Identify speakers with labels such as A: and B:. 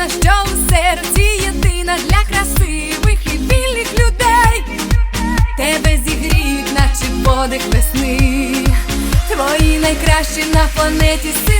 A: людина, що у серці єдина для красивих і вільних людей. Тебе зігріють, наче подих весни, твої найкращі на планеті сили.